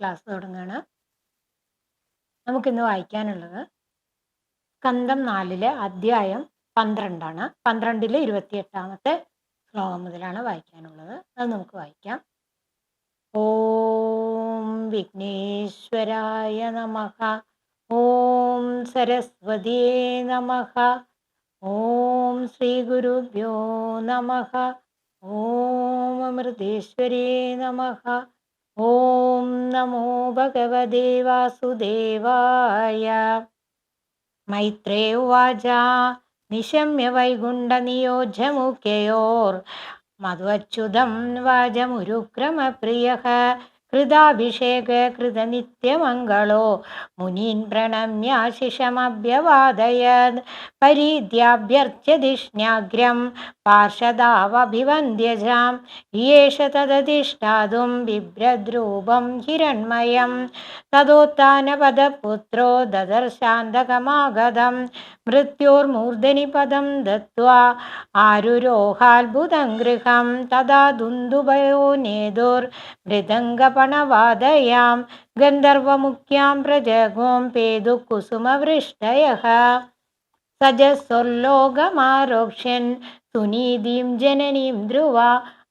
Class തുടങ്ങുകയാണ് നമുക്കിന്ന് വായിക്കാനുള്ളത് സ്കന്ധം നാലിലെ അധ്യായം പന്ത്രണ്ടാണ്. പന്ത്രണ്ടിലെ ഇരുപത്തിയെട്ടാമത്തെ ശ്ലോകം മുതലാണ് വായിക്കാനുള്ളത്. അത് നമുക്ക് വായിക്കാം. ഓം വിഘ്നേശ്വരായ നമ. ഓം സരസ്വതിയേ നമ. ഓം ശ്രീ ഗുരുഭ്യോ നമ. ഓം അമൃതേശ്വരേ നമഃ. ॐ नमो भगवदेवासुदेवाय मैत्रे उवाच निशम्य वैगुण्डनियोज्यमुखयोर्मद्वच्युदं वाजमुरुक्रमप्रियः। വാചമുരുക്രമപ്രിയഃ കൃതാഭിഷേക കൃതനിത്യമംഗളോ മുനീൻ പ്രണമ്യാശിഷമഭ്യവാദയത് പരീദ്യാഭ്യർച്യതിഷ്ണ്യാഗ്രം പാർഷദാവഭിവന്ദ്യജാം യേഷ തദധിഷ്ഠാതും ബിഭ്രദ്രൂപം ഹിരൺമയം തതോത്ഥാനപദപുത്രോ ദദർശാന്തകമാഗതം. മൃത്യോർമൂർധനി പദം ദത്വാ ആരുരോഹാത്ഭുതം ഗൃഹം. തഥാ മൃദംഗപണവാദയാം ഗന്ധർവമുഖ്യാം പ്രജഗോം പേതു കുസുമവൃഷ്ടയഃ സജസ്വർലോകമാരോക്ഷ്യൻ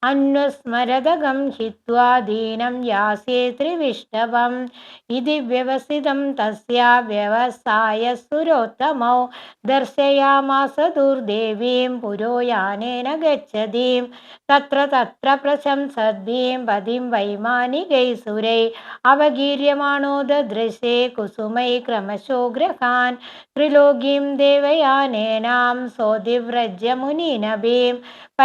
अन्वस्मरदगं हित्वा दीनं यासे त्रिविष्टवम्। इति व्यवसितं तस्या सुरोत्तमौ। दर्शयामास दुर्देवीं पुरो यानेन गच्छतीं तत्र तत्र प्रशंसद्भिं पदीं वैमानिकैसुरे अवगीर्यमाणो ददृशे कुसुमै क्रमशो गृहान् त्रिलोकीं देवयानेनां सोधिव्रजमुनिनभिम् ത്രിലോകീം ദേവയാനേനാം സോതിവ്രജ്യ മുനീനഭീം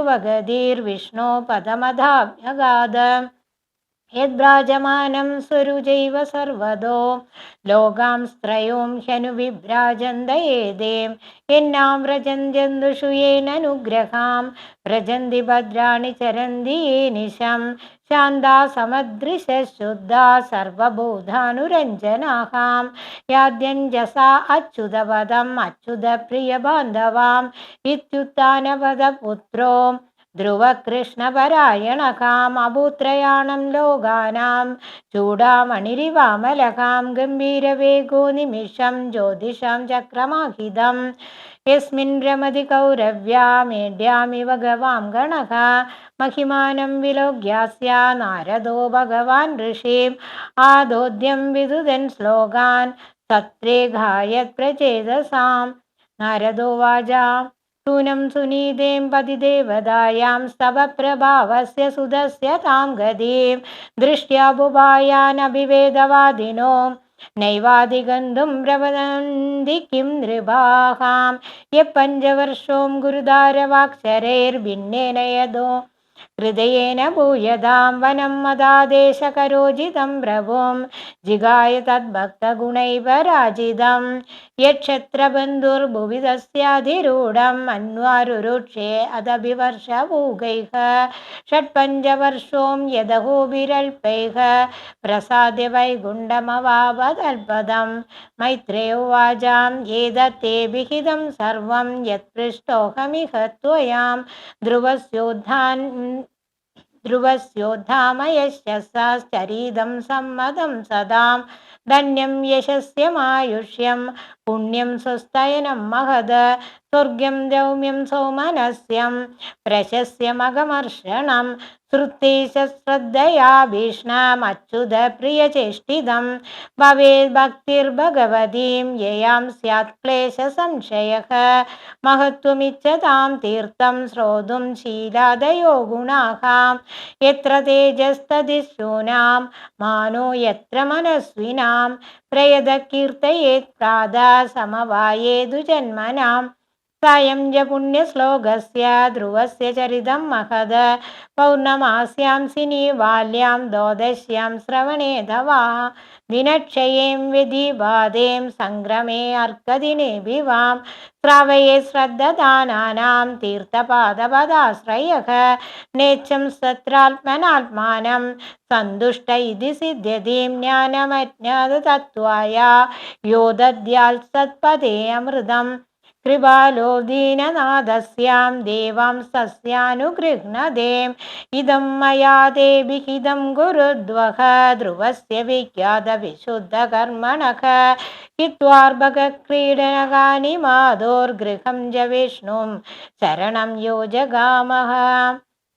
പരസ്തദ്ധ്രുവഗതിർവിഷ്ണോ പദമധാഭ്യഗാദ യദ്ഭ്രാജമാനം സ്വരുജൈവ സർവതോ. ലോകാം സ്ത്രയോം ഹ്യനുവിഭ്രാജന്തയേദേം എന്നാം വ്രജന്ത്യന്തുഷു യേനനുഗ്രഹാം വ്രജന്തി ശാന്താ സമദൃശുദ്ധാ സർവബോധാനുരഞ്ജനാഹാം യാദ്യഞ്ജസാ അച്യുതപദം ध्रुवकृष्णपरायणकामभूत्रयाणं कृष्णपरायणकाम् लोगानां चूडामणिरिवामलकां गम्भीरवेगो निमिषं ज्योतिषं चक्रमाहिदम् यस्मिन् रमति कौरव्या मेढ्यामिव गवां गणः महिमानं विलोक्यास्या नारदो भगवान् ऋषिम् आदोद्यं विदुदन् श्लोकान् सत्रे गाय प्रचेदसां नारदो वाजाम् ूनं सुनीतें पदिदेवतायां स्तव प्रभावस्य सुधस्य तां गदीं दृष्ट्याबुभायानभिवेदवादिनो नैवाधिगन्तुं प्रवदन्ति किं नृभाहां यः पञ्चवर्षों गुरुधारवाक्षरैर्भिन्नेन यदो हृदयेन भूयदां वनं मदादेशकरोजितं प्रभुं जिगाय तद्भक्तगुणैव राजितं यक्षत्रबन्धुर्भुविदस्याधिरूढं अन्वारुरुक्षे अदभिवर्षभूगैः षट्पञ्चवर्षों यदहोभिरल्पैः प्रसाद्य वैगुण्डमवावदल्पदं मैत्रेयवाजां येदत् ते विहितं सर्वं यत्पृष्टोऽहमिह त्वयां। ध्रुवस्योद्धान् ധ്രുവസ്യോദ്ധാൻ ധ്രുവസ്യോദ്ധാമയശ്ചരീതം സമ്മതം സദാം. ധന്യം യശസ്യമായുഷ്യം പുണ്യം സ്വസ്തയനം മഹത് സ്വർഗ്യം ദൗമ്യം സൗമനസ്യം പ്രശസ്യമകമർഷണം ശ്രുത്തേശ ശ്രദ്ധയാ ഭീഷ്ണമച്യുത പ്രിയചേഷ്ടിതം ഭവേത് ഭക്തിർഭഗവതീം യയാം സ്യാത് ക്ലേശ സംശയഃ മഹത്വമിച്ഛതാം തീർത്ഥം ശ്രോതും ശീലാദയോ ഗുണാഹാം യത്ര തേജസ്തതിശൂനാം മാനോ യത്ര മനസ്വിനാം പ്രയതകീർത്തയേത് പ്രാത സമവായേതു ജന്മനാം സായം ച പുണ്യശ്ലോകസ്യ ധ്രുവസ്യ ചരിതം മഹത് പൗർണമാസ്യാം സിനീവാല്യാം ദ്വാദശ്യാം ശ്രവണേധവാ ദിനക്ഷയേം വിധിബാധേം സംക്രമേ അർക്കദിനേഭിവാം ശ്രാവയേ ശ്രദ്ധദാനാനാം തീർത്ഥപാദപദാശ്രയഃ നേച്ഛം സത്രാത്മനാത്മാനം സന്തുഷ്ട ഇതി സിദ്ധ്യതീം ജ്ഞാനമജ്ഞാതതത്വായ യോ ദദ്യാൽ സത്പദേ അമൃതം കൃപാലോ ദീനനാഥസ്യാം ദേവാം സസ്യാനുഗൃഹ്ണതേ ഇതം മയാ ദേവിഹിതം ഗുരുദ്വഹ ധ്രുവസ്യ വിഖ്യാത വിശുദ്ധകർമ്മണഃ ഹിത്വാർഭകക്രീഡനകാനി മാതോർഗൃഹം ജ വിഷ്ണും ശരണം യോജഗാമഹ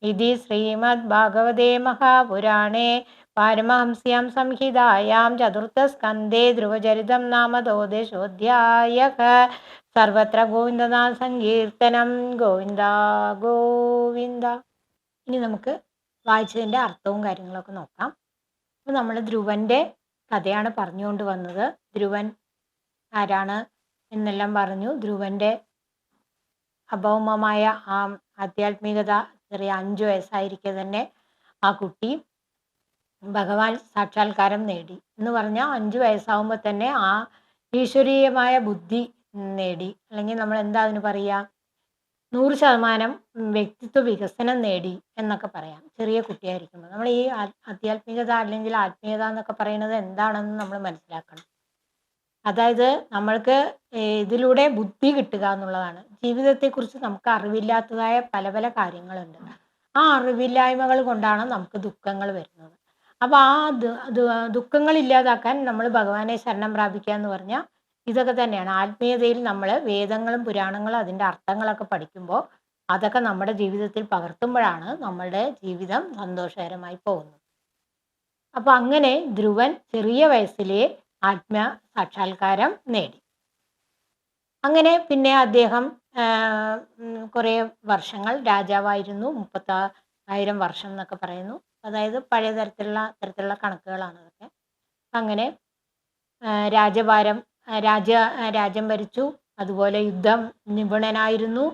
ഇതി ശ്രീമദ്ഭാഗവതേ മഹാപുരാണേ പാരമഹംസ്യാം സംഹിതായാം ചതുർത്ഥസ്കന്ധേ ധ്രുവചരിതം നാമ ദ്വാദശോऽധ്യായः സർവത്ര ഗോവിന്ദനാഥ സങ്കീർത്തനം. ഗോവിന്ദ ഗോവിന്ദ. ഇനി നമുക്ക് വായിച്ചതിന്റെ അർത്ഥവും കാര്യങ്ങളൊക്കെ നോക്കാം. അപ്പോൾ നമ്മൾ ധ്രുവന്റെ കഥയാണ് പറഞ്ഞുകൊണ്ട് വന്നത്. ധ്രുവൻ ആരാണ് എന്നെല്ലാം പറഞ്ഞു. ധ്രുവന്റെ അഭൗമമായ ആ ആധ്യാത്മികത ചെറിയ അഞ്ചു വയസ്സായിരിക്കെ തന്നെ ആ കുട്ടി ഭഗവാൻ സാക്ഷാത്കാരം നേടി. എന്ന് പറഞ്ഞാൽ അഞ്ചു വയസ്സാവുമ്പോൾ തന്നെ ആ ഈശ്വരീയമായ ബുദ്ധി നേടി. അല്ലെങ്കിൽ നമ്മൾ എന്താ അതിന് പറയുക നൂറ് ശതമാനം വ്യക്തിത്വ വികസനം നേടി എന്നൊക്കെ പറയാം. ചെറിയ കുട്ടിയായിരിക്കുമ്പോൾ. നമ്മൾ ഈ ആധ്യാത്മികത അല്ലെങ്കിൽ ആത്മീയത എന്നൊക്കെ പറയുന്നത് എന്താണെന്ന് നമ്മൾ മനസ്സിലാക്കണം. അതായത് നമ്മൾക്ക് ഇതിലൂടെ ബുദ്ധി കിട്ടുക എന്നുള്ളതാണ്. ജീവിതത്തെക്കുറിച്ച് നമുക്ക് അറിവില്ലാത്തതായ പല പല കാര്യങ്ങളുണ്ട്. ആ അറിവില്ലായ്മകൾ കൊണ്ടാണ് നമുക്ക് ദുഃഖങ്ങൾ വരുന്നത്. അപ്പോൾ ആ ദുഃഖങ്ങൾ ഇല്ലാതാക്കാൻ നമ്മൾ ഭഗവാനെ ശരണം പ്രാപിക്കുക എന്ന് പറഞ്ഞാൽ ഇതൊക്കെ തന്നെയാണ്. ആത്മീയതയിൽ നമ്മൾ വേദങ്ങളും പുരാണങ്ങളും അതിന്റെ അർത്ഥങ്ങളൊക്കെ പഠിക്കുമ്പോൾ അതൊക്കെ നമ്മുടെ ജീവിതത്തിൽ പകർത്തുമ്പോഴാണ് നമ്മളുടെ ജീവിതം സന്തോഷകരമായി പോകുന്നത്. അപ്പൊ അങ്ങനെ ധ്രുവൻ ചെറിയ വയസ്സിലെ ആത്മ സാക്ഷാത്കാരം നേടി. അങ്ങനെ പിന്നെ അദ്ദേഹം കുറേ വർഷങ്ങൾ രാജാവായിരുന്നു. മുപ്പത്തായിരം വർഷം എന്നൊക്കെ പറയുന്നു. അതായത് പഴയ തരത്തിലുള്ള തരത്തിലുള്ള കണക്കുകളാണ് അതൊക്കെ. അങ്ങനെ രാജഭാരം രാജ രാജ്യം ഭരിച്ചു. അതുപോലെ യുദ്ധം നിപുണനായിരുന്നു.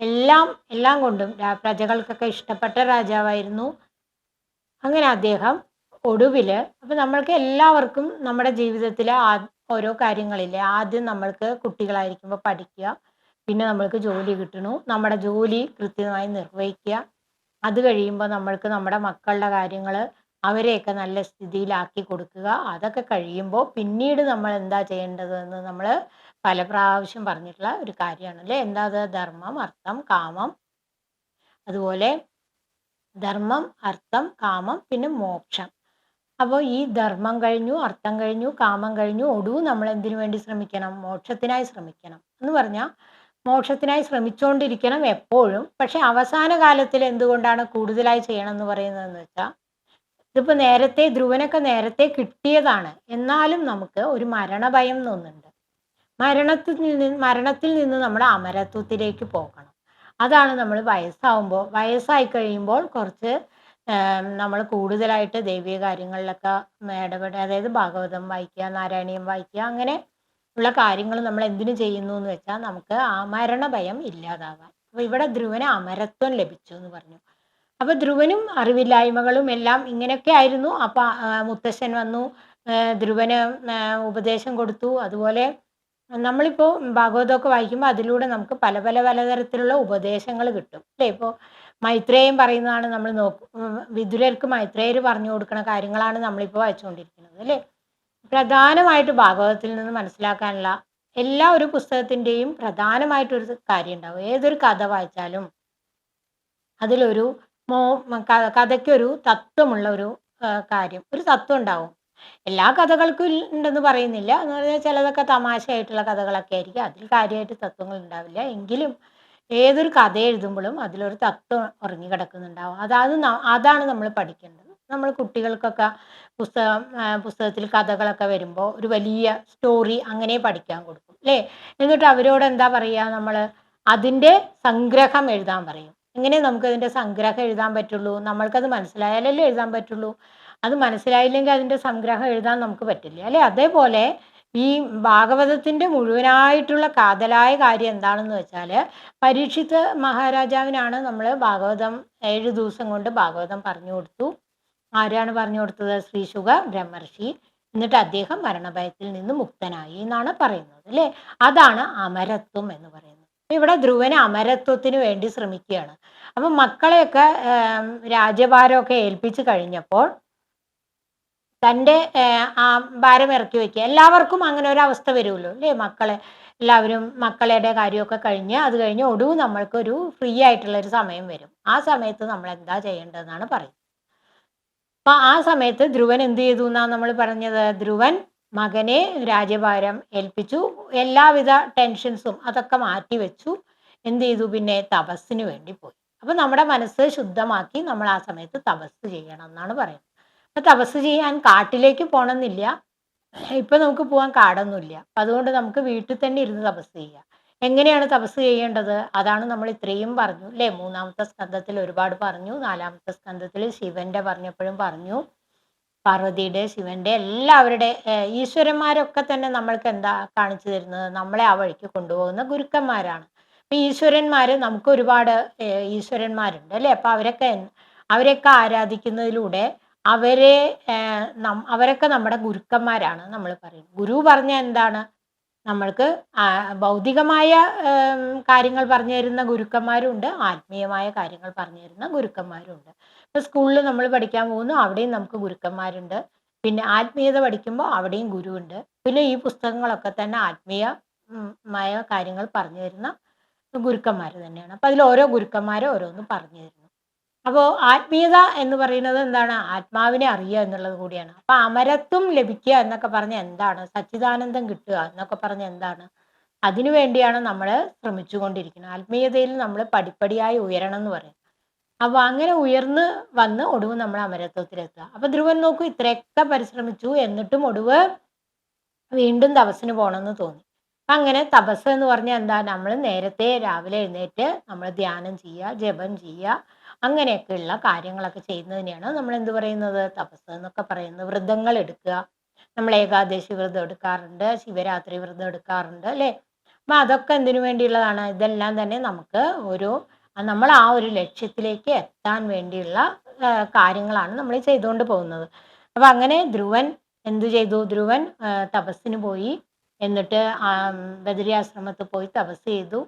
എല്ലാം എല്ലാം കൊണ്ടും പ്രജകൾക്കൊക്കെ ഇഷ്ടപ്പെട്ട രാജാവായിരുന്നു. അങ്ങനെ അദ്ദേഹം ഒടുവിൽ അപ്പം നമ്മൾക്ക് എല്ലാവർക്കും നമ്മുടെ ജീവിതത്തിൽ ഓരോ കാര്യങ്ങളില്ലേ ആദ്യം നമ്മൾക്ക് കുട്ടികളായിരിക്കുമ്പോൾ പഠിക്കുക പിന്നെ നമ്മൾക്ക് ജോലി കിട്ടണു. നമ്മുടെ ജോലി കൃത്യമായി നിർവഹിക്കുക. അത് കഴിയുമ്പോൾ നമ്മൾക്ക് നമ്മുടെ മക്കളുടെ കാര്യങ്ങൾ അവരെയൊക്കെ നല്ല സ്ഥിതിയിലാക്കി കൊടുക്കുക. അതൊക്കെ കഴിയുമ്പോൾ പിന്നീട് നമ്മൾ എന്താ ചെയ്യേണ്ടതെന്ന് നമ്മൾ പല പ്രാവശ്യം പറഞ്ഞിട്ടുള്ള ഒരു കാര്യമാണ് അല്ലേ? എന്താ അത്? ധർമ്മം അർത്ഥം കാമം. അതുപോലെ ധർമ്മം അർത്ഥം കാമം പിന്നെ മോക്ഷം. അപ്പോൾ ഈ ധർമ്മം കഴിഞ്ഞു അർത്ഥം കഴിഞ്ഞു കാമം കഴിഞ്ഞു ഒടുവ് നമ്മൾ എന്തിനു വേണ്ടി ശ്രമിക്കണം? മോക്ഷത്തിനായി ശ്രമിക്കണം എന്ന് പറഞ്ഞാൽ മോക്ഷത്തിനായി ശ്രമിച്ചുകൊണ്ടിരിക്കണം എപ്പോഴും. പക്ഷെ അവസാന കാലത്തിൽ എന്തുകൊണ്ടാണ് കൂടുതലായി ചെയ്യണം എന്ന് പറയുന്നതെന്ന് വെച്ചാൽ ഇതിപ്പോൾ നേരത്തെ ധ്രുവനൊക്കെ നേരത്തെ കിട്ടിയതാണ്. എന്നാലും നമുക്ക് ഒരു മരണഭയം തോന്നുന്നുണ്ട്. മരണത്തിൽ നിന്ന് മരണത്തിൽ നിന്ന് നമ്മൾ അമരത്വത്തിലേക്ക് പോകണം. അതാണ് നമ്മൾ വയസ്സാവുമ്പോൾ വയസ്സായി കഴിയുമ്പോൾ കുറച്ച് നമ്മൾ കൂടുതലായിട്ട് ദൈവിക കാര്യങ്ങളിലൊക്കെ ഇടപെടുക അതായത് ഭാഗവതം വായിക്കുക നാരായണീയം വായിക്കുക അങ്ങനെ ഉള്ള കാര്യങ്ങൾ നമ്മൾ എന്തിനു ചെയ്യുന്നു എന്ന് വെച്ചാൽ നമുക്ക് ആ മരണഭയം ഇല്ലാതാവാൻ. അപ്പോൾ ഇവിടെ ധ്രുവന് അമരത്വം ലഭിച്ചു എന്ന് പറഞ്ഞു. അപ്പോൾ ധ്രുവനും അറിവില്ലായ്മകളും എല്ലാം ഇങ്ങനെയൊക്കെ ആയിരുന്നു. അപ്പൊ മുത്തശ്ശൻ വന്നു ധ്രുവന് ഉപദേശം കൊടുത്തു. അതുപോലെ നമ്മളിപ്പോ ഭാഗവതമൊക്കെ വായിക്കുമ്പോൾ അതിലൂടെ നമുക്ക് പല പല പലതരത്തിലുള്ള ഉപദേശങ്ങൾ കിട്ടും. അല്ലേ? ഇപ്പോൾ മൈത്രേയം പറയുന്നതാണ് നമ്മൾ നോക്കും വിദുരർക്ക് മൈത്രേയർ പറഞ്ഞു കൊടുക്കുന്ന കാര്യങ്ങളാണ് നമ്മളിപ്പോൾ വായിച്ചുകൊണ്ടിരിക്കുന്നത്. അല്ലേ? പ്രധാനമായിട്ട് ഭാഗവതത്തിൽ നിന്ന് മനസ്സിലാക്കാനുള്ള എല്ലാ ഒരു പുസ്തകത്തിന്റെയും പ്രധാനമായിട്ടൊരു കാര്യം ഉണ്ടാവും ഏതൊരു കഥ വായിച്ചാലും അതിലൊരു മോ കഥയ്ക്കൊരു തത്വമുള്ള ഒരു കാര്യം. ഒരു തത്വം ഉണ്ടാവും. എല്ലാ കഥകൾക്കും ഉണ്ടെന്ന് പറയുന്നില്ല. എന്ന് പറഞ്ഞാൽ ചിലതൊക്കെ തമാശയായിട്ടുള്ള കഥകളൊക്കെ ആയിരിക്കും. അതിൽ കാര്യമായിട്ട് തത്വങ്ങൾ ഉണ്ടാവില്ല. എങ്കിലും ഏതൊരു കഥ എഴുതുമ്പോഴും അതിലൊരു തത്വം ഉറങ്ങി കിടക്കുന്നുണ്ടാവും. അതായത് അതാണ് നമ്മൾ പഠിക്കേണ്ടത്. നമ്മൾ കുട്ടികൾക്കൊക്കെ പുസ്തകം പുസ്തകത്തിൽ കഥകളൊക്കെ വരുമ്പോൾ ഒരു വലിയ സ്റ്റോറി അങ്ങനെ പഠിക്കാൻ കൊടുക്കും. അല്ലേ? എന്നിട്ട് അവരോട് എന്താ പറയുക? നമ്മൾ അതിന്റെ സംഗ്രഹം എഴുതാൻ പറയും. എങ്ങനെ നമുക്ക് അതിന്റെ സംഗ്രഹം എഴുതാൻ പറ്റുള്ളൂ? നമ്മൾക്കത് മനസ്സിലായാലല്ലേ എഴുതാൻ പറ്റുള്ളൂ? അത് മനസ്സിലായില്ലെങ്കിൽ അതിന്റെ സംഗ്രഹം എഴുതാൻ നമുക്ക് പറ്റില്ല. അല്ലെ? അതേപോലെ ഈ ഭാഗവതത്തിന്റെ മുഴുവനായിട്ടുള്ള കാതലായ കാര്യം എന്താണെന്ന് വെച്ചാൽ പരീക്ഷിത് മഹാരാജാവിനാണ് നമ്മൾ ഭാഗവതം ഏഴ് ദിവസം കൊണ്ട് ഭാഗവതം പറഞ്ഞു കൊടുത്തു. ആരാണ് പറഞ്ഞു കൊടുത്തത്? ശ്രീശുഖ ബ്രഹ്മർഷി. എന്നിട്ട് അദ്ദേഹം മരണഭയത്തിൽ നിന്ന് മുക്തനായി എന്നാണ് പറയുന്നത്. അല്ലേ? അതാണ് അമരത്വം എന്ന് പറയുന്നത്. ഇവിടെ ധ്രുവന് അമരത്വത്തിന് വേണ്ടി ശ്രമിക്കുകയാണ്. അപ്പം മക്കളെയൊക്കെ രാജ്യഭാരമൊക്കെ ഏൽപ്പിച്ചു കഴിഞ്ഞപ്പോൾ തന്റെ ആ ഭാരം ഇറക്കി വെക്കുക. എല്ലാവർക്കും അങ്ങനെ ഒരു അവസ്ഥ വരുമല്ലോ അല്ലേ? മക്കളെ എല്ലാവരും മക്കളുടെ കാര്യമൊക്കെ കഴിഞ്ഞ് അത് കഴിഞ്ഞ് ഒടുവ് നമ്മൾക്കൊരു ഫ്രീ ആയിട്ടുള്ള ഒരു സമയം വരും. ആ സമയത്ത് നമ്മൾ എന്താ ചെയ്യേണ്ടതെന്നാണ് പറയുന്നത്. അപ്പൊ ആ സമയത്ത് ധ്രുവൻ എന്ത് ചെയ്തു എന്നാണ് നമ്മൾ പറഞ്ഞത്? ധ്രുവൻ മകനെ രാജ്യഭാരം ഏൽപ്പിച്ചു. എല്ലാവിധ ടെൻഷൻസും അതൊക്കെ മാറ്റി വെച്ചു. എന്ത് ചെയ്തു? പിന്നെ തപസ്സിന് വേണ്ടി പോയി. അപ്പൊ നമ്മുടെ മനസ്സ് ശുദ്ധമാക്കി നമ്മൾ ആ സമയത്ത് തപസ് ചെയ്യണം എന്നാണ് പറയുന്നത്. അപ്പൊ തപസ് ചെയ്യാൻ കാട്ടിലേക്ക് പോകണമെന്നില്ല ഇപ്പൊ നമുക്ക് പോകാൻ കാടൊന്നുമില്ല. അപ്പൊ അതുകൊണ്ട് നമുക്ക് വീട്ടിൽ തന്നെ ഇരുന്ന് തപസ് ചെയ്യാം. എങ്ങനെയാണ് തപസ് ചെയ്യേണ്ടത്? അതാണ് നമ്മൾ ഇത്രയും പറഞ്ഞു. അല്ലേ? മൂന്നാമത്തെ സ്കന്ധത്തിൽ ഒരുപാട് പറഞ്ഞു. നാലാമത്തെ സ്കന്ധത്തിൽ ശിവന്റെ പറഞ്ഞപ്പോഴും പറഞ്ഞു. പാർവതിയുടെ ശിവന്റെ എല്ലാവരുടെ ഈശ്വരന്മാരൊക്കെ തന്നെ നമ്മൾക്ക് എന്താ കാണിച്ചു തരുന്നത്? നമ്മളെ ആ വഴിക്ക് കൊണ്ടുപോകുന്ന ഗുരുക്കന്മാരാണ്. അപ്പൊ ഈശ്വരന്മാര് നമുക്ക് ഒരുപാട് ഈശ്വരന്മാരുണ്ട് അല്ലെ? അപ്പൊ അവരൊക്കെ അവരെയൊക്കെ ആരാധിക്കുന്നതിലൂടെ അവരെ അവരൊക്കെ നമ്മുടെ ഗുരുക്കന്മാരാണ് നമ്മൾ പറയുന്നത്. ഗുരു പറഞ്ഞ എന്താണ്? നമ്മൾക്ക് ഭൗതികമായ കാര്യങ്ങൾ പറഞ്ഞു തരുന്ന ഗുരുക്കന്മാരുണ്ട്. ആത്മീയമായ കാര്യങ്ങൾ പറഞ്ഞു തരുന്ന ഗുരുക്കന്മാരുണ്ട്. സ്കൂളിൽ നമ്മൾ പഠിക്കാൻ പോകുന്നു. അവിടെയും നമുക്ക് ഗുരുക്കന്മാരുണ്ട്. പിന്നെ ആത്മീയത പഠിക്കുമ്പോൾ അവിടെയും ഗുരുവുണ്ട്. പിന്നെ ഈ പുസ്തകങ്ങളൊക്കെ തന്നെ ആത്മീയമായ കാര്യങ്ങൾ പറഞ്ഞു തരുന്ന ഗുരുക്കന്മാർ തന്നെയാണ്. അപ്പൊ അതിൽ ഓരോ ഗുരുക്കന്മാരും ഓരോന്നും പറഞ്ഞു തരുന്നു. അപ്പോൾ ആത്മീയത എന്ന് പറയുന്നത് എന്താണ്? ആത്മാവിനെ അറിയുക എന്നുള്ളത് കൂടിയാണ്. അപ്പൊ അമരത്വം ലഭിക്കുക എന്നൊക്കെ പറഞ്ഞ എന്താണ്? സച്ചിദാനന്ദം കിട്ടുക എന്നൊക്കെ പറഞ്ഞ എന്താണ്? അതിനു വേണ്ടിയാണ് നമ്മൾ ശ്രമിച്ചുകൊണ്ടിരിക്കുന്നത്. ആത്മീയതയിൽ നമ്മൾ പടിപ്പടിയായി ഉയരണം എന്ന് പറയും അപ്പൊ അങ്ങനെ ഉയർന്ന് വന്ന് ഒടുവ് നമ്മൾ അമരത്വത്തിലെത്തുക. അപ്പൊ ധ്രുവൻ നോക്കൂ ഇത്രയൊക്കെ പരിശ്രമിച്ചു എന്നിട്ടും ഒടുവ് വീണ്ടും തപസ്സിന് പോകണമെന്ന് തോന്നി. അങ്ങനെ തപസ് എന്ന് പറഞ്ഞാൽ എന്താ? നമ്മൾ നേരത്തെ രാവിലെ എഴുന്നേറ്റ് നമ്മൾ ധ്യാനം ചെയ്യുക ജപം ചെയ്യുക അങ്ങനെയൊക്കെയുള്ള കാര്യങ്ങളൊക്കെ ചെയ്യുന്നതിനെയാണ് നമ്മൾ എന്ത് പറയുന്നത്? തപസ് എന്നൊക്കെ പറയുന്നത് വ്രതങ്ങൾ എടുക്കുക. നമ്മൾ ഏകാദശി വ്രതം എടുക്കാറുണ്ട് ശിവരാത്രി വ്രതം എടുക്കാറുണ്ട് അല്ലേ? അപ്പം അതൊക്കെ എന്തിനു വേണ്ടിയുള്ളതാണ്? ഇതെല്ലാം തന്നെ നമുക്ക് ഒരു നമ്മൾ ആ ഒരു ലക്ഷ്യത്തിലേക്ക് എത്താൻ വേണ്ടിയുള്ള കാര്യങ്ങളാണ് നമ്മൾ ചെയ്തുകൊണ്ട് പോകുന്നത്. അപ്പം അങ്ങനെ ധ്രുവൻ എന്തു ചെയ്തു? ധ്രുവൻ തപസ്സിന് പോയി. എന്നിട്ട് ബദരിയാശ്രമത്തിൽ പോയി തപസ് ചെയ്തു.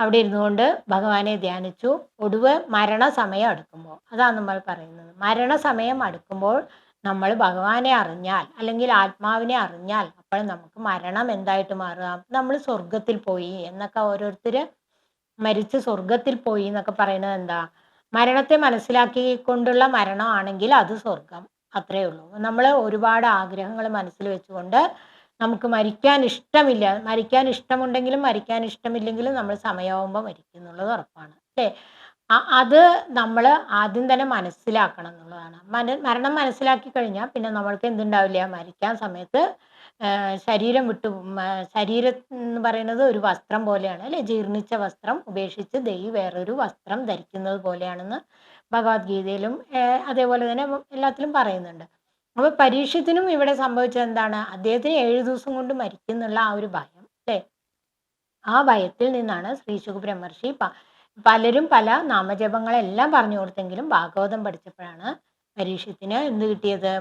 അവിടെ ഇരുന്നുകൊണ്ട് ഭഗവാനെ ധ്യാനിച്ചു. ഒടുവ് മരണസമയം അടുക്കുമ്പോൾ. അതാണ് നമ്മൾ പറയുന്നത്. മരണസമയം അടുക്കുമ്പോൾ നമ്മൾ ഭഗവാനെ അറിഞ്ഞാൽ അല്ലെങ്കിൽ ആത്മാവിനെ അറിഞ്ഞാൽ അപ്പോൾ നമുക്ക് മരണം എന്തായിട്ട് മാറുക? നമ്മൾ സ്വർഗത്തിൽ പോയി എന്നൊക്കെ ഓരോരുത്തർ മരിച്ച് സ്വർഗത്തിൽ പോയി എന്നൊക്കെ പറയുന്നത് എന്താ? മരണത്തെ മനസ്സിലാക്കിക്കൊണ്ടുള്ള മരണമാണെങ്കിൽ അത് സ്വർഗം അത്രേ ഉള്ളൂ. നമ്മൾ ഒരുപാട് ആഗ്രഹങ്ങൾ മനസ്സിൽ വെച്ചുകൊണ്ട് നമുക്ക് മരിക്കാൻ ഇഷ്ടമില്ല. മരിക്കാൻ ഇഷ്ടമുണ്ടെങ്കിലും മരിക്കാൻ ഇഷ്ടമില്ലെങ്കിലും നമ്മൾ സമയമാകുമ്പോൾ മരിക്കും എന്നുള്ളത് ഉറപ്പാണ്. അല്ലേ? അത് നമ്മൾ ആദ്യം തന്നെ മനസ്സിലാക്കണം എന്നുള്ളതാണ്. മരണം മനസ്സിലാക്കി കഴിഞ്ഞാൽ പിന്നെ നമ്മൾക്ക് എന്തുണ്ടാവില്ല? മരിക്കാൻ സമയത്ത് ശരീരം വിട്ടു ശരീരം എന്ന് പറയുന്നത് ഒരു വസ്ത്രം പോലെയാണ് അല്ലെ? ജീർണിച്ച വസ്ത്രം ഉപേക്ഷിച്ച് ദൈവം വേറൊരു വസ്ത്രം ധരിക്കുന്നത് പോലെയാണെന്ന് ഭഗവത്ഗീതയിലും അതേപോലെ തന്നെ എല്ലാത്തിലും പറയുന്നുണ്ട്. അപ്പോൾ പരീക്ഷത്തിനും ഇവിടെ സംഭവിച്ചത് എന്താണ്? അദ്ദേഹത്തിന് ഏഴു ദിവസം കൊണ്ട് മരിക്കുന്നുള്ള ആ ഒരു ഭയം അല്ലേ? ആ ഭയത്തിൽ നിന്നാണ് ശ്രീ ബ്രഹ്മർഷി പലരും പല നാമജപങ്ങളെല്ലാം പറഞ്ഞു കൊടുത്തെങ്കിലും ഭാഗവതം പഠിച്ചപ്പോഴാണ് പരീക്ഷത്തിന് എന്ത് കിട്ടിയത്?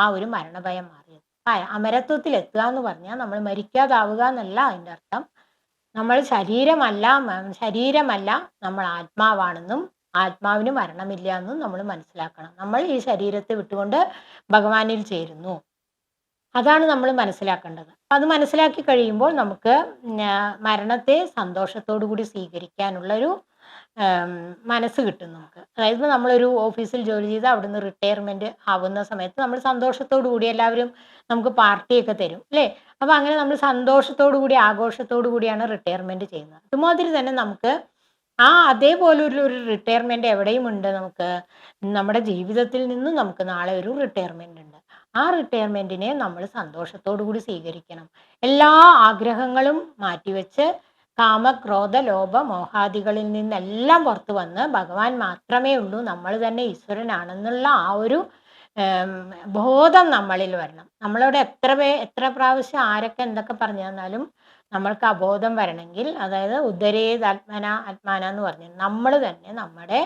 ആ ഒരു മരണഭയം മാറിയത്. അമരത്വത്തിൽ എത്തുക എന്ന് പറഞ്ഞാൽ നമ്മൾ മരിക്കാതാവുക എന്നല്ല അതിന്റെ അർത്ഥം. നമ്മൾ ശരീരമല്ല ശരീരമല്ല നമ്മൾ ആത്മാവാണെന്നും ആത്മാവിന് മരണമില്ല എന്നും നമ്മൾ മനസ്സിലാക്കണം. നമ്മൾ ഈ ശരീരത്തെ വിട്ടുകൊണ്ട് ഭഗവാനിൽ ചേരുന്നു. അതാണ് നമ്മൾ മനസ്സിലാക്കേണ്ടത്. അത് മനസ്സിലാക്കി കഴിയുമ്പോൾ നമുക്ക് മരണത്തെ സന്തോഷത്തോടു കൂടി സ്വീകരിക്കാനുള്ളൊരു മനസ്സ് കിട്ടും നമുക്ക്. അതായത് നമ്മളൊരു ഓഫീസിൽ ജോലി ചെയ്ത് അവിടുന്ന് റിട്ടയർമെന്റ് ആവുന്ന സമയത്ത് നമ്മൾ സന്തോഷത്തോടു കൂടി എല്ലാവരും നമുക്ക് പാർട്ടിയൊക്കെ തരും അല്ലേ? അപ്പോൾ അങ്ങനെ നമ്മൾ സന്തോഷത്തോടു കൂടി ആഘോഷത്തോടു കൂടിയാണ് റിട്ടയർമെന്റ് ചെയ്യുന്നത്. അതുമാതിരി തന്നെ നമുക്ക് ആ അതേപോലെ ഒരു ഒരു റിട്ടയർമെന്റ് എവിടെയും ഉണ്ട് നമുക്ക്. നമ്മുടെ ജീവിതത്തിൽ നിന്നും നമുക്ക് നാളെ ഒരു റിട്ടയർമെന്റ് ഉണ്ട്. ആ റിട്ടയർമെന്റിനെ നമ്മൾ സന്തോഷത്തോടു കൂടി സ്വീകരിക്കണം. എല്ലാ ആഗ്രഹങ്ങളും മാറ്റിവെച്ച് കാമ ക്രോധ ലോഭ മോഹാദികളിൽ നിന്നെല്ലാം പുറത്തു വന്ന് ഭഗവാൻ മാത്രമേ ഉള്ളൂ നമ്മൾ തന്നെ ഈശ്വരനാണെന്നുള്ള ആ ഒരു ബോധം നമ്മളിൽ വരണം. നമ്മളോട് എത്ര പേ എത്ര പ്രാവശ്യം ആരൊക്കെ എന്തൊക്കെ പറഞ്ഞു തന്നാലും നമ്മൾക്ക് അബോധം വരണമെങ്കിൽ അതായത് ഉദരേത് ആത്മന ആത്മാന എന്ന് പറഞ്ഞു നമ്മൾ തന്നെ നമ്മുടെ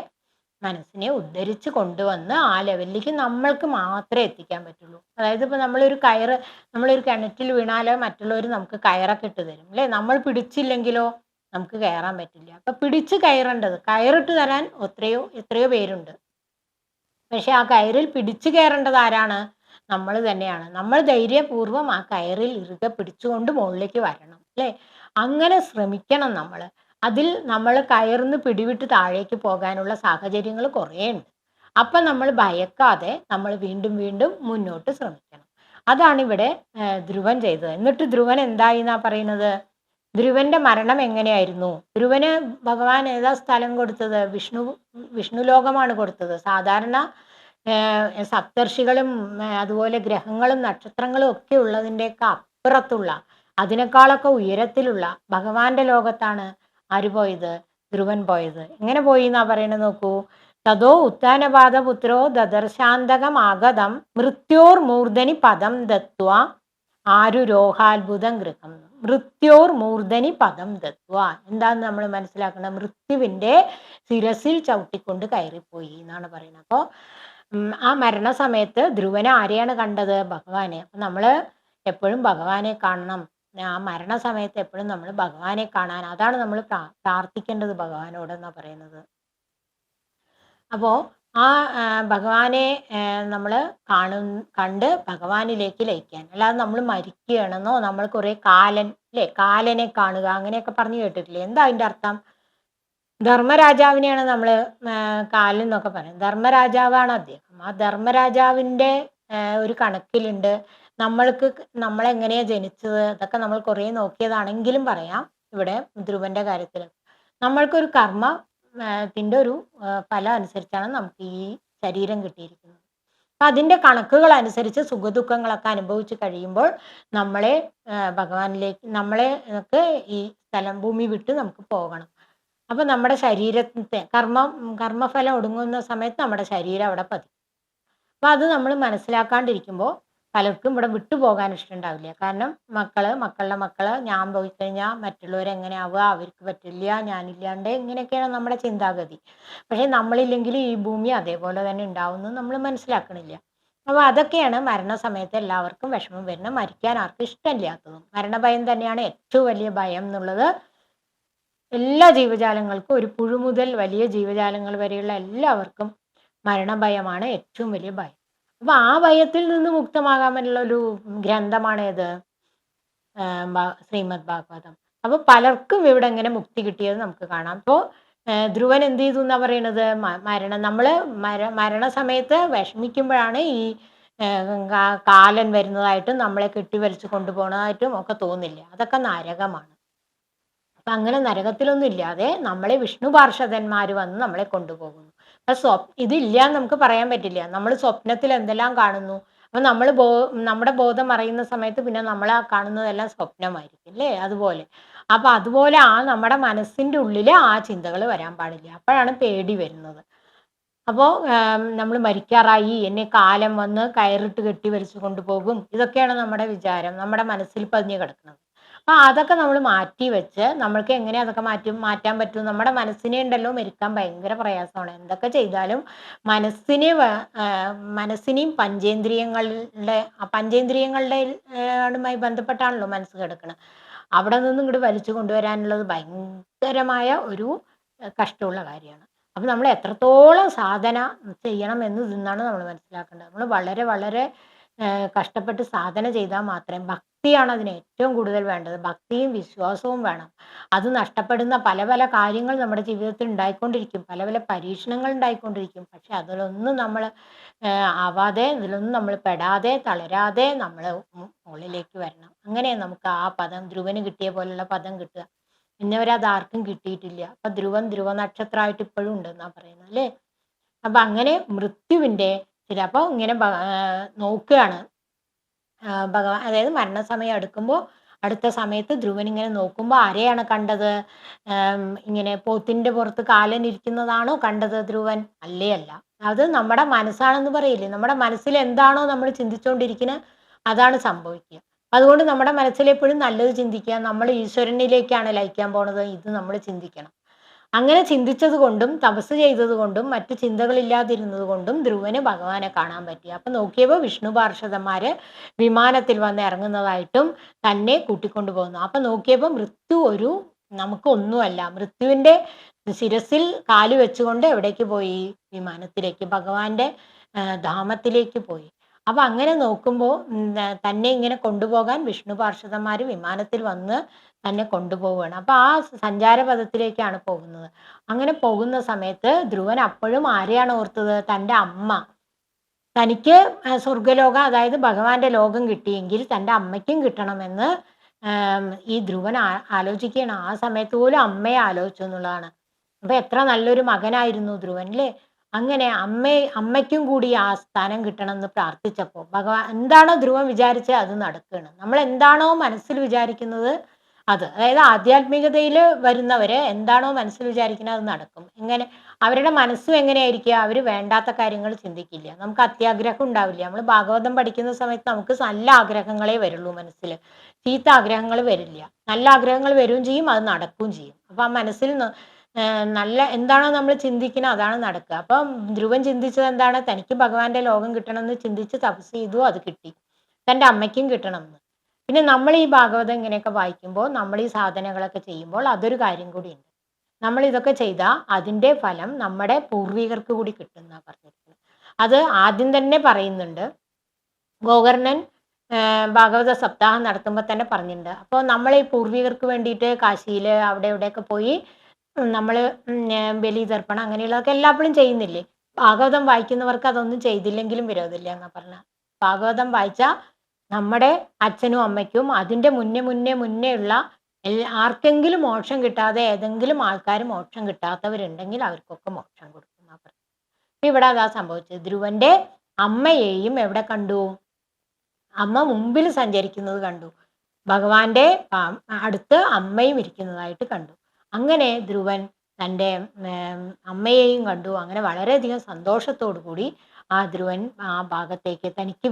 മനസ്സിനെ ഉദ്ധരിച്ച് കൊണ്ടുവന്ന് ആ ലെവലിലേക്ക് നമ്മൾക്ക് മാത്രമേ എത്തിക്കാൻ പറ്റുള്ളൂ. അതായത് ഇപ്പൊ നമ്മളൊരു കയറ് നമ്മളൊരു കിണറ്റിൽ വീണാലോ മറ്റുള്ളവർ നമുക്ക് കയറൊക്കെ ഇട്ട് തരും. അല്ലേ? നമ്മൾ പിടിച്ചില്ലെങ്കിലോ നമുക്ക് കയറാൻ പറ്റില്ല. അപ്പൊ പിടിച്ച് കയറേണ്ടത് കയറിട്ട് തരാൻ എത്രയോ എത്രയോ പേരുണ്ട്. പക്ഷെ ആ കയറിൽ പിടിച്ചു കയറേണ്ടത് ആരാണ്? നമ്മൾ തന്നെയാണ്. നമ്മൾ ധൈര്യപൂർവം ആ കയറിൽ ഇറുകെ പിടിച്ചുകൊണ്ട് മുകളിലേക്ക് വരണം. അല്ലേ? അങ്ങനെ ശ്രമിക്കണം നമ്മൾ. അതിൽ നമ്മൾ കയർന്ന് പിടിവിട്ട് താഴേക്ക് പോകാനുള്ള സാഹചര്യങ്ങൾ കുറേ ഉണ്ട്. അപ്പം നമ്മൾ ഭയക്കാതെ നമ്മൾ വീണ്ടും വീണ്ടും മുന്നോട്ട് ശ്രമിക്കണം. അതാണ് ഇവിടെ ധ്രുവൻ ചെയ്തത്. എന്നിട്ട് ധ്രുവൻ എന്തായി എന്നാ പറയുന്നത്? ധ്രുവന്റെ മരണം എങ്ങനെയായിരുന്നു? ധ്രുവന് ഭഗവാൻ ഏതാ സ്ഥലം കൊടുത്തത്? വിഷ്ണു വിഷ്ണു ലോകമാണ് കൊടുത്തത്. സാധാരണ സപ്തർഷികളും അതുപോലെ ഗ്രഹങ്ങളും നക്ഷത്രങ്ങളും ഒക്കെ ഉള്ളതിന്റെയൊക്കെ അപ്പുറത്തുള്ള അതിനേക്കാളൊക്കെ ഉയരത്തിലുള്ള ഭഗവാന്റെ ലോകത്താണ് ആര് പോയത്? ധ്രുവൻ പോയത്. എങ്ങനെ പോയി എന്നാ പറയണത് നോക്കൂ. തതോ ഉത്താനപാദപുത്രോ ദദർശാന്തകമാഗതം മൃത്യോർ മൂർധനി പദം ദത്വ ആരു രോഹാത്ഭുതം ഗൃഹം. മൃത്യോർ മൂർധനി പദം ദത്വ എന്താന്ന് നമ്മൾ മനസ്സിലാക്കണം? മൃത്യുവിന്റെ ശിരസിൽ ചവിട്ടിക്കൊണ്ട് കയറിപ്പോയി എന്നാണ് പറയുന്നത്. അപ്പോൾ ആ മരണസമയത്ത് ധ്രുവനെ ആരെയാണ് കണ്ടത്? ഭഗവാനെ. അപ്പൊ നമ്മൾ എപ്പോഴും ഭഗവാനെ കാണണം. ആ മരണസമയത്ത് എപ്പോഴും നമ്മൾ ഭഗവാനെ കാണാൻ അതാണ് നമ്മൾ പ്രാർത്ഥിക്കേണ്ടത് ഭഗവാനോട് എന്നാ പറയുന്നത്. അപ്പോ ആ ഭഗവാനെ നമ്മൾ കാണു കണ്ട് ഭഗവാനിലേക്ക് ലയിക്കാൻ. അല്ലാതെ നമ്മൾ മരിക്കുകയാണെന്നോ നമ്മൾ കുറെ കാലൻ അല്ലെ കാലനെ കാണുക അങ്ങനെയൊക്കെ പറഞ്ഞു കേട്ടിട്ടില്ലേ? എന്താ അതിന്റെ അർത്ഥം? ധർമ്മരാജാവിനെയാണ് നമ്മൾ കാലൻ എന്നൊക്കെ പറയുന്നത്. ധർമ്മരാജാവാണ് അദ്ദേഹം. ആ ധർമ്മരാജാവിന്റെ ഒരു കണക്കിലുണ്ട്. നമ്മൾക്ക് നമ്മളെങ്ങനെയാ ജനിച്ചത്? അതൊക്കെ നമ്മൾ കുറേ നോക്കിയതാണെങ്കിലും പറയാം ഇവിടെ ധ്രുവന്റെ കാര്യത്തിൽ നമ്മൾക്കൊരു കർമ്മ ത്തിന്റെ ഒരു ഫല അനുസരിച്ചാണ് നമുക്ക് ഈ ശരീരം കിട്ടിയിരിക്കുന്നത്. അപ്പൊ അതിന്റെ കണക്കുകൾ അനുസരിച്ച് സുഖദുഃഖങ്ങളൊക്കെ അനുഭവിച്ച് കഴിയുമ്പോൾ നമ്മളെ ഭഗവാനിലേക്ക് നമ്മളെ ഒക്കെ ഈ സ്ഥലം ഭൂമി വിട്ട് നമുക്ക് പോകണം. അപ്പൊ നമ്മുടെ ശരീരത്തെ കർമ്മം കർമ്മഫലം ഒടുങ്ങുന്ന സമയത്ത് നമ്മുടെ ശരീരം അവിടെ പതിക്കും. അപ്പൊ അത് നമ്മൾ മനസ്സിലാക്കാണ്ടിരിക്കുമ്പോൾ പലർക്കും ഇവിടെ വിട്ടുപോകാൻ ഇഷ്ടമുണ്ടാവില്ല. കാരണം മക്കൾ മക്കളുടെ മക്കൾ ഞാൻ പോയി കഴിഞ്ഞാൽ മറ്റുള്ളവർ എങ്ങനെയാവുക അവർക്ക് പറ്റില്ല ഞാനില്ലാണ്ട് ഇങ്ങനെയൊക്കെയാണ് നമ്മുടെ ചിന്താഗതി. പക്ഷെ നമ്മളില്ലെങ്കിൽ ഈ ഭൂമി അതേപോലെ തന്നെ ഉണ്ടാവും എന്ന് നമ്മൾ മനസ്സിലാക്കണില്ല. അപ്പോൾ അതൊക്കെയാണ് മരണസമയത്ത് എല്ലാവർക്കും വിഷമം വരുന്നത്. മരിക്കാൻ ആർക്കും ഇഷ്ടമില്ലാത്തതും. മരണഭയം തന്നെയാണ് ഏറ്റവും വലിയ ഭയം എന്നുള്ളത്. എല്ലാ ജീവജാലങ്ങൾക്കും ഒരു പുഴു മുതൽ വലിയ ജീവജാലങ്ങൾ വരെയുള്ള എല്ലാവർക്കും മരണഭയമാണ് ഏറ്റവും വലിയ ഭയം. അപ്പൊ ആ ഭയത്തിൽ നിന്ന് മുക്തമാകാൻ പറ്റുള്ള ഒരു ഗ്രന്ഥമാണ് ഏത്? ശ്രീമദ് ഭാഗവതം. അപ്പൊ പലർക്കും ഇവിടെ ഇങ്ങനെ മുക്തി കിട്ടിയത് നമുക്ക് കാണാം. അപ്പോൾ ധ്രുവൻ എന്ത് ചെയ്തു എന്നാ പറയണത്? മരണം. നമ്മൾ മര മരണസമയത്ത് വിഷമിക്കുമ്പോഴാണ് ഈ കാലൻ വരുന്നതായിട്ടും നമ്മളെ കെട്ടിവലിച്ച് കൊണ്ടുപോകുന്നതായിട്ടും ഒക്കെ തോന്നില്ല അതൊക്കെ നരകമാണ്. അപ്പൊ അങ്ങനെ നരകത്തിലൊന്നും ഇല്ലാതെ നമ്മളെ വിഷ്ണു പാർഷദന്മാർ വന്ന് നമ്മളെ കൊണ്ടുപോകുന്നു. സ്വപ് ഇതില്ല നമുക്ക് പറയാൻ പറ്റില്ല. നമ്മൾ സ്വപ്നത്തിൽ എന്തെല്ലാം കാണുന്നു? അപ്പൊ നമ്മൾ ബോ നമ്മുടെ ബോധം അറിയുന്ന സമയത്ത് പിന്നെ നമ്മൾ ആ കാണുന്നതെല്ലാം സ്വപ്നമായിരിക്കും അല്ലേ? അതുപോലെ. അപ്പൊ അതുപോലെ ആ നമ്മുടെ മനസ്സിന്റെ ഉള്ളിൽ ആ ചിന്തകൾ വരാൻ പാടില്ല. അപ്പോഴാണ് പേടി വരുന്നത്. അപ്പോൾ നമ്മൾ മരിക്കാറായി എന്നെ കാലം വന്ന് കയറിട്ട് കെട്ടി വലിച്ചു കൊണ്ടുപോകും. ഇതൊക്കെയാണ് നമ്മുടെ വിചാരം. നമ്മുടെ മനസ്സിൽ പതിഞ്ഞു കിടക്കുന്നത്. അപ്പൊ അതൊക്കെ നമ്മൾ മാറ്റി വെച്ച് നമ്മൾക്ക് എങ്ങനെ അതൊക്കെ മാറ്റി മാറ്റാൻ പറ്റും? നമ്മുടെ മനസ്സിനെ ഉണ്ടല്ലോ മരിക്കാൻ ഭയങ്കര പ്രയാസമാണ്. എന്തൊക്കെ ചെയ്താലും മനസ്സിനെ മനസ്സിനെയും പഞ്ചേന്ദ്രിയങ്ങളുടെ പഞ്ചേന്ദ്രിയങ്ങളുടെ ആളുമായി ബന്ധപ്പെട്ടാണല്ലോ മനസ്സ് കിടക്കുന്നത് അവിടെ നിന്നും ഇങ്ങോട്ട് വലിച്ചു കൊണ്ടുവരാനുള്ളത് ഭയങ്കരമായ ഒരു കഷ്ടമുള്ള കാര്യമാണ്. അപ്പൊ നമ്മൾ എത്രത്തോളം സാധന ചെയ്യണം എന്ന് നിന്നാണ് നമ്മൾ മനസ്സിലാക്കേണ്ടത്. നമ്മൾ വളരെ വളരെ കഷ്ടപ്പെട്ട് സാധന ചെയ്താൽ മാത്രമേ ഭക്തിയാണ് അതിന് ഏറ്റവും കൂടുതൽ വേണ്ടത്. ഭക്തിയും വിശ്വാസവും വേണം. അത് നഷ്ടപ്പെടുന്ന പല പല കാര്യങ്ങൾ നമ്മുടെ ജീവിതത്തിൽ ഉണ്ടായിക്കൊണ്ടിരിക്കും. പല പല പരീക്ഷണങ്ങൾ ഉണ്ടായിക്കൊണ്ടിരിക്കും. പക്ഷെ അതിലൊന്നും നമ്മൾ ആവാതെ ഇതിലൊന്നും നമ്മൾ പെടാതെ തളരാതെ നമ്മൾ മുകളിലേക്ക് വരണം. അങ്ങനെ നമുക്ക് ആ പദം ധ്രുവന് കിട്ടിയ പോലുള്ള പദം കിട്ടുക. ഇന്നവരെ അത് ആർക്കും കിട്ടിയിട്ടില്ല. അപ്പൊ ധ്രുവൻ ധ്രുവ നക്ഷത്രമായിട്ട് ഇപ്പോഴും ഉണ്ടെന്നാ പറയുന്നത് അല്ലേ? അപ്പൊ അങ്ങനെ മൃത്യുവിന്റെ ചില അപ്പൊ ഇങ്ങനെ നോക്കുകയാണ് ഭഗവാൻ അതായത് മരണസമയം അടുക്കുമ്പോൾ അടുത്ത സമയത്ത് ധ്രുവൻ ഇങ്ങനെ നോക്കുമ്പോൾ ആരെയാണ് കണ്ടത്? ഇങ്ങനെ പോത്തിന്റെ പുറത്ത് കാലൻ ഇരിക്കുന്നതാണോ കണ്ടത് ധ്രുവൻ? അല്ലേ അല്ല അത് നമ്മുടെ മനസ്സാണെന്ന് പറയില്ലേ? നമ്മുടെ മനസ്സിൽ എന്താണോ നമ്മൾ ചിന്തിച്ചുകൊണ്ടിരിക്കുന്നത് അതാണ് സംഭവിക്കുക. അതുകൊണ്ട് നമ്മുടെ മനസ്സിലെപ്പോഴും നല്ലത് ചിന്തിക്കുക. നമ്മൾ ഈശ്വരനിലേക്കാണ് ലയിക്കാൻ പോണത്. ഇത് നമ്മൾ ചിന്തിക്കണം. അങ്ങനെ ചിന്തിച്ചത് കൊണ്ടും തപസ് ചെയ്തത് കൊണ്ടും മറ്റു ചിന്തകളില്ലാതിരുന്നത് കൊണ്ടും ധ്രുവന് ഭഗവാനെ കാണാൻ പറ്റി. അപ്പൊ നോക്കിയപ്പോൾ വിഷ്ണു പാർഷദന്മാര് വിമാനത്തിൽ വന്ന് ഇറങ്ങുന്നതായിട്ടും തന്നെ കൂട്ടിക്കൊണ്ടു പോകുന്നു. അപ്പൊ നോക്കിയപ്പോൾ മൃത്യു ഒരു നമുക്ക് ഒന്നുമല്ല മൃത്യുവിന്റെ ശിരസിൽ കാൽ വെച്ചുകൊണ്ട് എവിടേക്ക് പോയി? വിമാനത്തിലേക്ക് ഭഗവാന്റെ ധാമത്തിലേക്ക് പോയി. അപ്പൊ അങ്ങനെ നോക്കുമ്പോൾ തന്നെ ഇങ്ങനെ കൊണ്ടുപോകാൻ വിഷ്ണു പാർഷദന്മാർ വിമാനത്തിൽ വന്ന് തന്നെ കൊണ്ടുപോവുകയാണ്. അപ്പൊ ആ സഞ്ചാരപഥത്തിലേക്കാണ് പോകുന്നത്. അങ്ങനെ പോകുന്ന സമയത്ത് ധ്രുവൻ അപ്പോഴും ആരെയാണ് ഓർത്തത്? തന്റെ അമ്മ. തനിക്ക് സ്വർഗലോകം അതായത് ഭഗവാന്റെ ലോകം കിട്ടിയെങ്കിൽ തന്റെ അമ്മയ്ക്കും കിട്ടണമെന്ന് ഈ ധ്രുവൻ ആലോചിക്കുകയാണ്. ആ സമയത്ത് പോലും അമ്മയെ ആലോചിച്ചു എന്നുള്ളതാണ്. അപ്പൊ എത്ര നല്ലൊരു മകനായിരുന്നു ധ്രുവൻ അല്ലേ അങ്ങനെ അമ്മയെ അമ്മയ്ക്കും കൂടി ആ സ്ഥാനം കിട്ടണമെന്ന് പ്രാർത്ഥിച്ചപ്പോൾ ഭഗവാൻ എന്താണോ ധ്രുവൻ വിചാരിച്ചത് അത് നടക്കുകയാണ്? നമ്മൾ എന്താണോ മനസ്സിൽ വിചാരിക്കുന്നത് അത്. അതായത് ആധ്യാത്മികതയിൽ വരുന്നവര് എന്താണോ മനസ്സിൽ വിചാരിക്കുന്നത് അത് നടക്കും. എങ്ങനെ അവരുടെ മനസ്സും എങ്ങനെയായിരിക്കുക അവർ വേണ്ടാത്ത കാര്യങ്ങൾ ചിന്തിക്കില്ല. നമുക്ക് അത്യാഗ്രഹം ഉണ്ടാവില്ല. നമ്മൾ ഭാഗവതം പഠിക്കുന്ന സമയത്ത് നമുക്ക് നല്ല ആഗ്രഹങ്ങളെ വരുള്ളൂ മനസ്സിൽ ചീത്ത ആഗ്രഹങ്ങൾ വരില്ല. നല്ല ആഗ്രഹങ്ങൾ വരുകയും ചെയ്യും അത് നടക്കുകയും ചെയ്യും. അപ്പൊ ആ മനസ്സിൽ നല്ല എന്താണോ നമ്മൾ ചിന്തിക്കുന്നത് അതാണ് നടക്കുക. അപ്പം ധ്രുവൻ ചിന്തിച്ചത് എന്താണ്? തനിക്ക് ഭഗവാന്റെ ലോകം കിട്ടണം എന്ന് ചിന്തിച്ച് തപസ് ചെയ്തു അത് കിട്ടി. തന്റെ അമ്മയ്ക്കും കിട്ടണം എന്ന് പിന്നെ നമ്മൾ ഈ ഭാഗവതം ഇങ്ങനെയൊക്കെ വായിക്കുമ്പോൾ നമ്മൾ ഈ സാധനങ്ങളൊക്കെ ചെയ്യുമ്പോൾ അതൊരു കാര്യം കൂടിയുണ്ട്. നമ്മൾ ഇതൊക്കെ ചെയ്താൽ അതിന്റെ ഫലം നമ്മുടെ പൂർവികർക്ക് കൂടി കിട്ടുന്ന പറഞ്ഞിരിക്കുന്നത്. അത് ആദ്യം തന്നെ പറയുന്നുണ്ട്. ഗോകർണൻ ഭാഗവത സപ്താഹം നടത്തുമ്പോൾ തന്നെ പറഞ്ഞിട്ടുണ്ട്. അപ്പോൾ നമ്മൾ ഈ പൂർവികർക്ക് വേണ്ടിയിട്ട് കാശിയിൽ അവിടെ ഇവിടെയൊക്കെ പോയി നമ്മൾ ബലി തർപ്പണം അങ്ങനെയുള്ളതൊക്കെ എല്ലാപ്പോഴും ചെയ്യുന്നില്ലേ? ഭാഗവതം വായിക്കുന്നവർക്ക് അതൊന്നും ചെയ്തില്ലെങ്കിലും വിരോധമില്ല എന്നാ പറഞ്ഞ. ഭാഗവതം വായിച്ചാൽ നമ്മുടെ അച്ഛനും അമ്മയ്ക്കും അതിന്റെ മുന്നേ മുന്നേ മുന്നേ ഉള്ള ആർക്കെങ്കിലും മോക്ഷം കിട്ടാതെ ഏതെങ്കിലും ആൾക്കാർ മോക്ഷം കിട്ടാത്തവരുണ്ടെങ്കിൽ അവർക്കൊക്കെ മോക്ഷം കൊടുക്കുന്ന ഇവിടെ അതാ സംഭവിച്ചത്. ധ്രുവന്റെ അമ്മയെയും എവിടെ കണ്ടു? അമ്മ മുമ്പിൽ സഞ്ചരിക്കുന്നത് കണ്ടു. ഭഗവാന്റെ അടുത്ത് അമ്മയും ഇരിക്കുന്നതായിട്ട് കണ്ടു. അങ്ങനെ ധ്രുവൻ തന്റെ അമ്മയെയും കണ്ടു. അങ്ങനെ വളരെയധികം സന്തോഷത്തോടു കൂടി ആ ധ്രുവൻ ആ ഭാഗത്തേക്ക് തനിക്ക്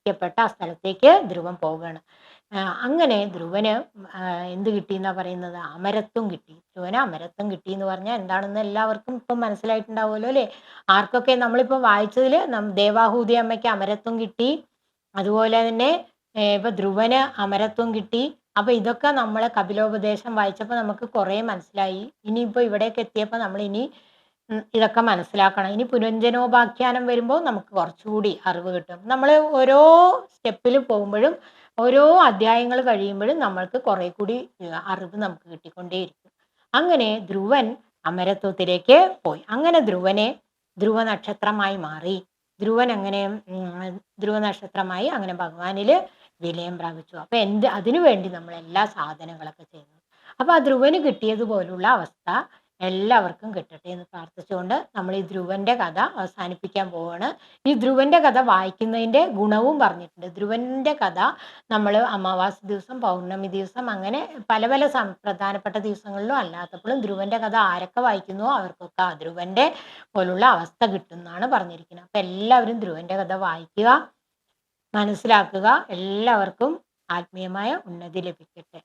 വിധിക്കപ്പെട്ട ആ സ്ഥലത്തേക്ക് ധ്രുവൻ പോവുകയാണ്. അങ്ങനെ ധ്രുവന് എന്ത് കിട്ടി എന്നാ പറയുന്നത്? അമരത്വം കിട്ടി. ധ്രുവന് അമരത്വം കിട്ടി എന്ന് പറഞ്ഞാൽ എന്താണെന്ന് എല്ലാവർക്കും ഇപ്പം മനസ്സിലായിട്ടുണ്ടാവുമല്ലോ അല്ലേ? ആർക്കൊക്കെ നമ്മളിപ്പോൾ വായിച്ചതിൽ ദേവാഹൂതി അമ്മയ്ക്ക് അമരത്വം കിട്ടി അതുപോലെ തന്നെ ഇപ്പം ധ്രുവന് അമരത്വം കിട്ടി. അപ്പൊ ഇതൊക്കെ നമ്മളെ കപിലോപദേശം വായിച്ചപ്പോൾ നമുക്ക് കുറേ മനസ്സിലായി. ഇനിയിപ്പോ ഇവിടേക്ക് എത്തിയപ്പോൾ നമ്മൾ ഇനി ഇതൊക്കെ മനസ്സിലാക്കണം. ഇനി പുനഞ്ജനോപാഖ്യാനം വരുമ്പോൾ നമുക്ക് കുറച്ചുകൂടി അറിവ് കിട്ടും. നമ്മൾ ഓരോ സ്റ്റെപ്പിൽ പോകുമ്പോഴും ഓരോ അധ്യായങ്ങൾ കഴിയുമ്പോഴും നമ്മൾക്ക് കുറെ കൂടി അറിവ് നമുക്ക് കിട്ടിക്കൊണ്ടേയിരിക്കും. അങ്ങനെ ധ്രുവൻ അമരത്വത്തിലേക്ക് പോയി. അങ്ങനെ ധ്രുവനെ ധ്രുവ നക്ഷത്രമായി മാറി. ധ്രുവൻ അങ്ങനെ ധ്രുവ നക്ഷത്രമായി അങ്ങനെ ഭഗവാനിൽ വിലയം പ്രാപിച്ചു. അപ്പൊ എന്ത് അതിനു വേണ്ടി നമ്മൾ എല്ലാ സാധനങ്ങളൊക്കെ ചെയ്യുന്നു. അപ്പൊ ആ ധ്രുവന് കിട്ടിയതുപോലുള്ള അവസ്ഥ എല്ലാവർക്കും കിട്ടട്ടെ എന്ന് പ്രാർത്ഥിച്ചുകൊണ്ട് നമ്മൾ ഈ ധ്രുവന്റെ കഥ അവസാനിപ്പിക്കാൻ പോവാണ്. ഈ ധ്രുവന്റെ കഥ വായിക്കുന്നതിന്റെ ഗുണവും പറഞ്ഞിട്ടുണ്ട്. ധ്രുവന്റെ കഥ നമ്മൾ അമാവാസി ദിവസം പൗർണമി ദിവസം അങ്ങനെ പല പല പ്രധാനപ്പെട്ട ദിവസങ്ങളിലും അല്ലാത്തപ്പോഴും ധ്രുവന്റെ കഥ ആരൊക്കെ വായിക്കുന്നുവോ അവർക്കൊക്കെ ആ ധ്രുവന്റെ പോലുള്ള അവസ്ഥ കിട്ടുമെന്നാണ് പറഞ്ഞിരിക്കുന്നത്. അപ്പൊ എല്ലാവരും ധ്രുവന്റെ കഥ വായിക്കുക മനസ്സിലാക്കുക. എല്ലാവർക്കും ആത്മീയമായ ഉന്നതി ലഭിക്കട്ടെ.